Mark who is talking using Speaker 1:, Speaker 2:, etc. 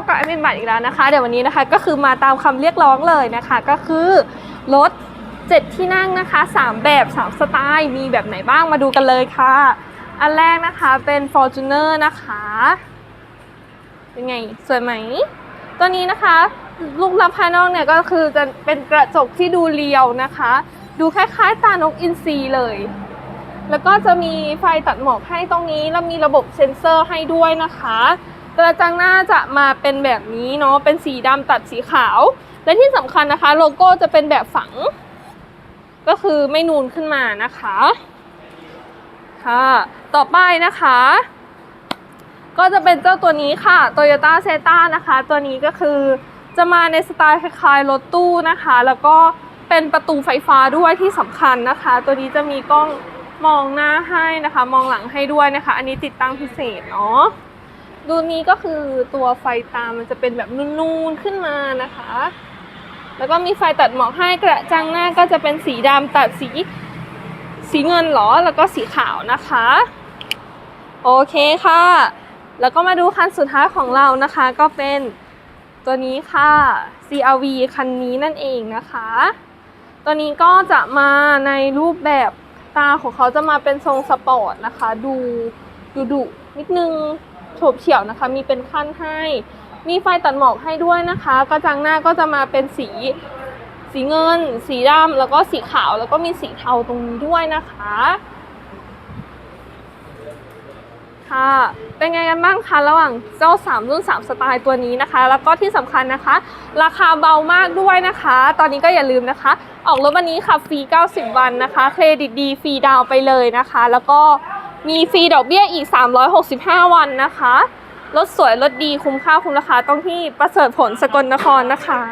Speaker 1: บกับแอดมินบัตรอีกแล้วนะคะ เดี๋ยววันนี้นะคะก็คือมาตามคำเรียกร้องเลยนะคะ ก็คือรถ7ที่นั่งนะคะ 3 แบบ 3 สไตล์ มีแบบไหนบ้างมาดูกันเลยค่ะ อันแรกนะคะเป็น Fortuner นะคะเป็นไง สวยไหม ตัวนี้นะคะลูกลับภายนอกเนี่ยก็คือจะเป็นกระจกที่ดูเรียวนะคะ ดูคล้ายๆ ตานกอินทรีเลย แล้วก็จะมีไฟตัดหมอกให้ตรงนี้ แล้วมีระบบเซ็นเซอร์ให้ด้วยนะคะ กระจังหน้าจะมาเป็นแบบนี้เนาะเป็นสีดำตัดสีขาว และที่สำคัญนะคะ โลโก้จะเป็นแบบฝัง ก็คือไม่นูนขึ้นมานะคะค่ะต่อไปนะคะ ก็จะเป็นเจ้าตัวนี้ค่ะ Toyota c e t a นะคะ ตัวนี้ก็คือจะมาในสไตล์คล้ายๆรถตู้นะคะ แล้วก็เป็นประตูไฟฟ้าด้วยที่สำคัญนะคะ ตัวนี้จะมีกล้องมองหน้าให้นะคะ มองหลังให้ด้วยนะคะ อันนี้ติดตั้งพิเศษเนาะ ดูนี้ก็คือตัวไฟตามมันจะเป็นแบบนูนๆขึ้นมานะคะ แล้วก็มีไฟตัดหมอกให้กระจังหน้าก็จะเป็นสีดำตัดสีสีเงินหรอแล้วก็สีขาวนะคะ โอเคค่ะ แล้วก็มาดูคันสุดท้ายของเรานะคะ ก็เป็นตัวนี้ค่ะ CRV คันนี้นั่นเองนะคะ ตัวนี้ก็จะมาในรูปแบบตาของเขาจะมาเป็นทรงสปอร์ตนะคะ ดูดูดุนิดนึง โฉบเฉี่ยวนะคะ มีเป็นขั้นให้ มีไฟตัดหมอกให้ด้วยนะคะ กระจังหน้าก็จะมาเป็นสี สีเงิน สีดำแล้วก็สีขาวแล้วก็มีสีเทาตรงนี้ด้วยนะคะค่ะ เป็นไงกันบ้างคะระหว่างเจ้า 3 รุ่น 3 สไตล์ตัวนี้นะคะ แล้วก็ที่สำคัญนะคะ ราคาเบามากด้วยนะคะ ตอนนี้ก็อย่าลืมนะคะ ออกรถวันนี้ค่ะฟรี 90 วันนะคะ เครดิตดีฟรีดาวไปเลยนะคะ แล้วก็ มีฟรีดอกเบี้ยอีก 365 วันนะคะ รถสวยรถดีคุ้มค่าคุ้มราคาต้องที่ประเสริฐผลสกลนครนะคะ